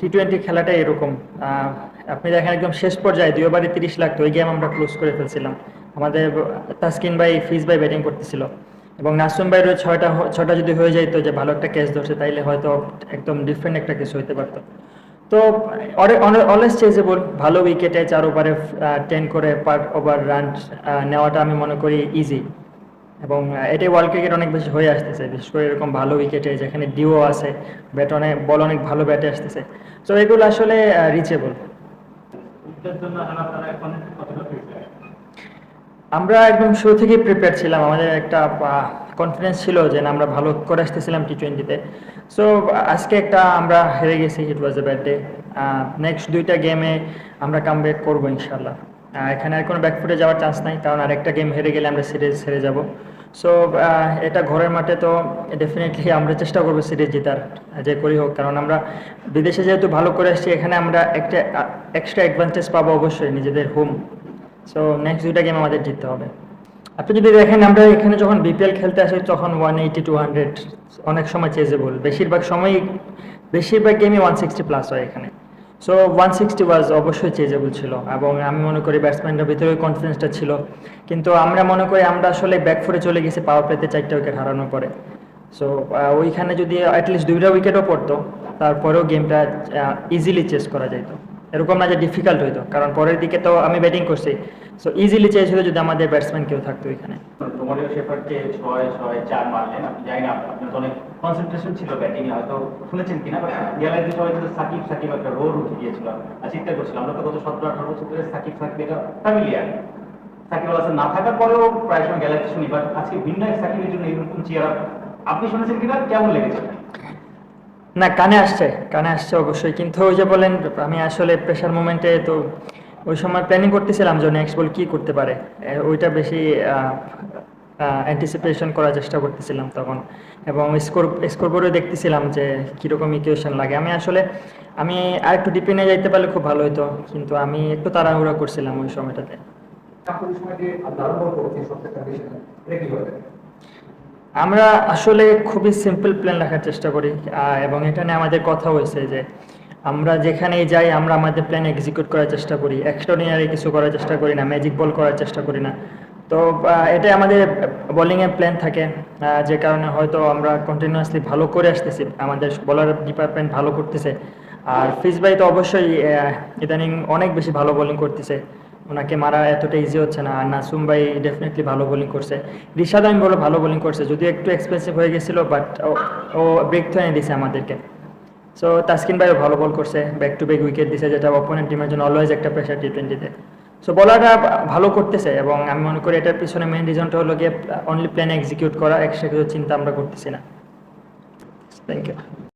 T twenty খেলাটা এরকম। আপনি দেখেন একদম শেষ পর্যায়ে দুই ওভারে তিরিশ লাখ ওই গেম আমরা ক্লোজ করে ফেলছিলাম। আমাদের তাসকিন ভাই, ফিজ ভাই ব্যাটিং করতেছিল। এবং নাসুম ভাইয়েরও ছয়টা ছটা যদি হয়ে যাইতো যে ভালো একটা ক্যাচ ধরছে, তাইলে হয়তো একদম ডিফারেন্ট একটা কিছু হইতে পারতো। তো অলওয়েজ চেজেবল ভালো উইকেটে চার ওভারে টেন করে পার ওভার রান নেওয়াটা আমি মনে করি ইজি এবং এটাই ওয়ার্ল্ড ক্রিকেট অনেক বেশি হয়ে আসতেছে। বিশেষ করে এরকম ভালো উইকেটে যেখানে ডিও আছে ব্যাট অনেক বল অনেক ভালো ব্যাটে আসতেছে। তো এগুলো আসলে রিচেবল আমরা একদম শুরু থেকেই প্রিপেয়ার ছিলাম। আমাদের একটা কনফিডেন্স ছিল যে না আমরা ভালো করে আসতেছিলাম টি টোয়েন্টিতে সো আজকে একটা আমরা হেরে গেছি it was a bad day next দুইটা গেমে আমরা কাম ব্যাক করব ইনশাল্লাহ এখানে আর কোনো ব্যাকফুটে যাওয়ার চান্স নাই। কারণ আরেকটা গেম হেরে গেলে আমরা সিরিজ হেরে যাব। সো এটা ঘরের মাঠে তো ডেফিনেটলি আমরা চেষ্টা করব সিরিজ জেতার যে করি হোক। কারণ আমরা বিদেশে যেহেতু ভালো করে আসছি, এখানে আমরা একটা এক্সট্রা অ্যাডভান্টেজ পাবো অবশ্যই নিজেদের হোম সো নেক্সট দুইটা গেম আমাদের জিততে হবে। আপনি যদি দেখেন, আমরা এখানে যখন বিপিএল খেলতে আসি, তখন ওয়ান এইটি টু হান্ড্রেড অনেক সময় চেজেবল বেশিরভাগ সময়ই, বেশিরভাগ গেমই ওয়ান সিক্সটি প্লাস হয় এখানে। সো ওয়ান সিক্সটি ওয়াজ অবশ্যই চেজেবল ছিল এবং আমি মনে করি ব্যাটসম্যানদের ভিতরে কনফিডেন্সটা ছিল। কিন্তু আমরা মনে করি আমরা আসলে ব্যাকফুটে চলে গেছি পাওয়ার প্লেতে চারটা উইকেট হারানোর পরে। সো ওইখানে যদি অ্যাটলিস্ট দুইটা উইকেটও পড়তো, তারপরেও গেমটা ইজিলি চেস করা যেত এরকম না যে ডিফিকাল্ট হইতো, কারণ পরের দিকে তো আমি ব্যাটিং করছি। সো ইজিলি চেস হতো যদি আমাদের ব্যাটসম্যান কেউ থাকতো এখানে তোমাদের শেফার্ডকে ছয় ছয়, চার মারলেন আপনি জানি না অনেক কনসেন্ট্রেশন ছিল ব্যাটিং এ হয়তো শুনেছেন কিনা বাট রিয়ালাইজে সবাই কিন্তু সাকিব সাকিব একটা রোল উঠে গিয়েছিল। আর চিন্তা করছিলাম আমরা তো গত সতেরো, আঠারো বছর ধরে সাকিব সাকিব এটা ফ্যামিলিয়ার সাকিব আল না থাকার পরেও প্রায় সময় গ্যালারিতে শুনি বাট আজকে ভিন্ন এক সাকিবের জন্য এরকম চেয়ার আপনি শুনেছেন কিনা? কেমন লেগেছে? না, কানে আসছে কানে আসছে অবশ্যই। কিন্তু ওই যে বলেন, আমি আসলে প্রেশার মোমেন্টে তো ওই সময় প্ল্যানিং করতেছিলাম যে নেক্সট বল কি করতে পারে। ওইটা বেশি অ্যান্টিসিপেশন করার চেষ্টা করতেছিলাম তখন। এবং স্কোর স্কোরবোর্ডে দেখতেছিলাম যে কীরকম ইকুয়েশন লাগে। আমি আসলে, আমি আর একটু ডিপেন্ডে যাইতে পারলে খুব ভালো হতো কিন্তু আমি একটু তাড়াহুড়া করছিলাম ওই সময়টাতে। আমরা আসলে খুবই সিম্পল প্ল্যান রাখার চেষ্টা করি। এবং এটা নিয়ে আমাদের কথা হয়েছে যে, আমরা যেখানেই যাই, আমরা আমাদের প্ল্যান এক্সিকিউট করার চেষ্টা করি। এক্সট্রাঅর্ডিনারি কিছু করার চেষ্টা করি না। ম্যাজিক বল করার চেষ্টা করি না। তো এটাই আমাদের বোলিংয়ের প্ল্যান থাকে যে কারণে হয়তো আমরা কন্টিনিউয়াসলি ভালো করে আসতেছি, আমাদের বলার ডিপার্টমেন্ট ভালো করতেছে। আর ফিজ ভাই তো অবশ্যই ইদানিং অনেক বেশি ভালো বোলিং করতেছে। ওনাকে মারা এতটা ইজি হচ্ছে না, আর নাসুম ভাই ডেফিনেটলি ভালো বোলিং করছে। রিশাদ আমি বলো ভালো বোলিং করছে, যদিও একটু এক্সপেন্সিভ হয়ে গেছিল বাট ও ব্রেক তো এনে দিছে আমাদেরকে। সো তাসকিন ভাইও ভালো বল করছে ব্যাক টু ব্যাক উইকেট দিছে, যেটা অপোনেন্ট টিমের জন্য অলওয়েজ একটা প্রেশার টি টোয়েন্টিতে সো বলাররা ভালো করতেছে এবং আমি মনে করি এটার পিছনে মেন রিজনটা হলো গিয়ে অনলি প্ল্যান এক্সিকিউট করা কিছু চিন্তা আমরা করতেছি না। Thank you